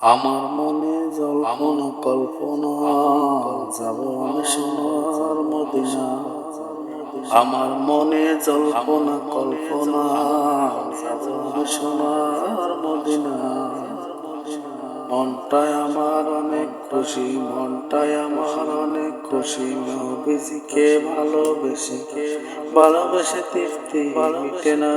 আমার মনে জল্পনা কল্পনা যাব আমি সোনার মদিনা। আমার মনে জল্পনা কল্পনা যাব আমি সোনার মদিনা। মনটায় আমার অনেক খুশি মনটায় আমার অনেক খুশি। নবীজিকে ভালোবেসে ভালোবেসে তৃপ্তি মিটে না।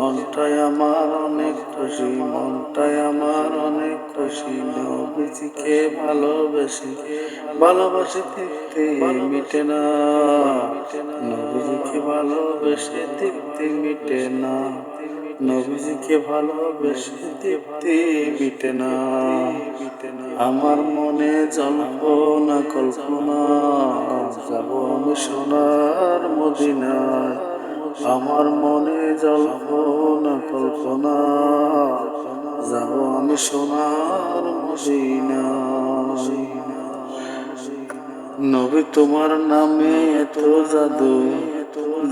মনটাই আমার অনেক খুশি, মনটাই আমার অনেক খুশি। নবীজিকে ভালোবেসে, ভালোবাসে তৃপ্তি মিটে না। নবীজিকে ভালোবেসে তৃপ্তি মিটে না। নবীজিকে ভালোবেসে তৃপ্তি মিটে না। আমার মনে জল্পনা, কল্পনা, যাব আমি সোনার মদিনায়। আমার মনে জল্পনা কল্পনা যাব আমি সোনার মদিনা। নবী তোমার নামে এত জাদু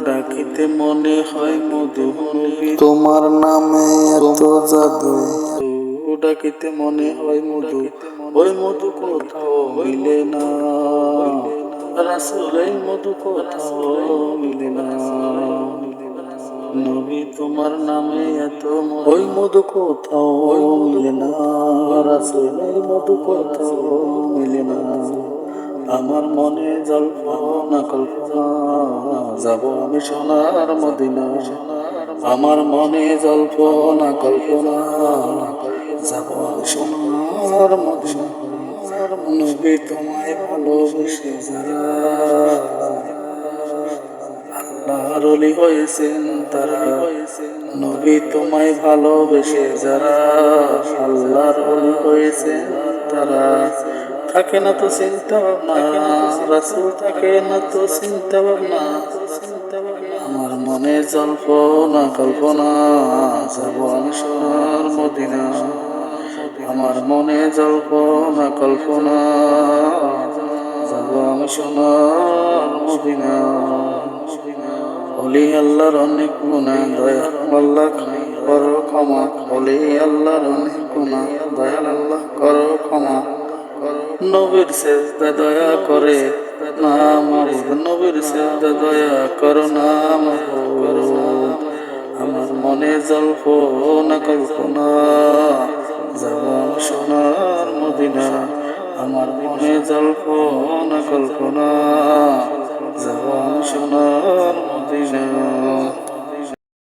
ডাকিতে মনে হয় মধু তোমার নামে এত জাদু ডাকিতে মনে হয় মধু ওই মধু কোথাও মিলে না। রাসুল এই মধু কোথাও মিলে না নবী তোমার নামে এত ওই মধু কোথাও মিলে না রাসুল এই মধু কোথাও মিলে না আমার মনে জল্পনা কল্পনা যাব আমি সোনার মদিনা। আমার মনে জল্পনা কল্পনা যাব আমি সোনার মদিনা। নবী তোমায় ভালোবেসে যারা আল্লাহর অলি হয়েছেন তারা, নবী তোমায় ভালোবেসে যারা আল্লাহর অলি হয়েছেন তারা। থাকে না তো চিন্তা ভাবনা রাসুল থাকে না তো চিন্তা ভাবনা আমার মনে জল্পনা, কল্পনা, যাব আমি সোনার মদিনা। আমার মনে জল্পনা, কল্পনা। আমি সোনার মদিনা। অলি আল্লাহর অনেক গুণা দয়া আল্লাহ করো ক্ষমা। অলি আল্লাহর অনেক গুণা, দয়াল আল্লাহ করো ক্ষমা। নবীর সেজদা দয়া করে নাম নবীর সেজদা দয়া করো নাম আমার মনে জল্প না কল্পনা। মদিনা আমার মনে জল্পনা কল্পনা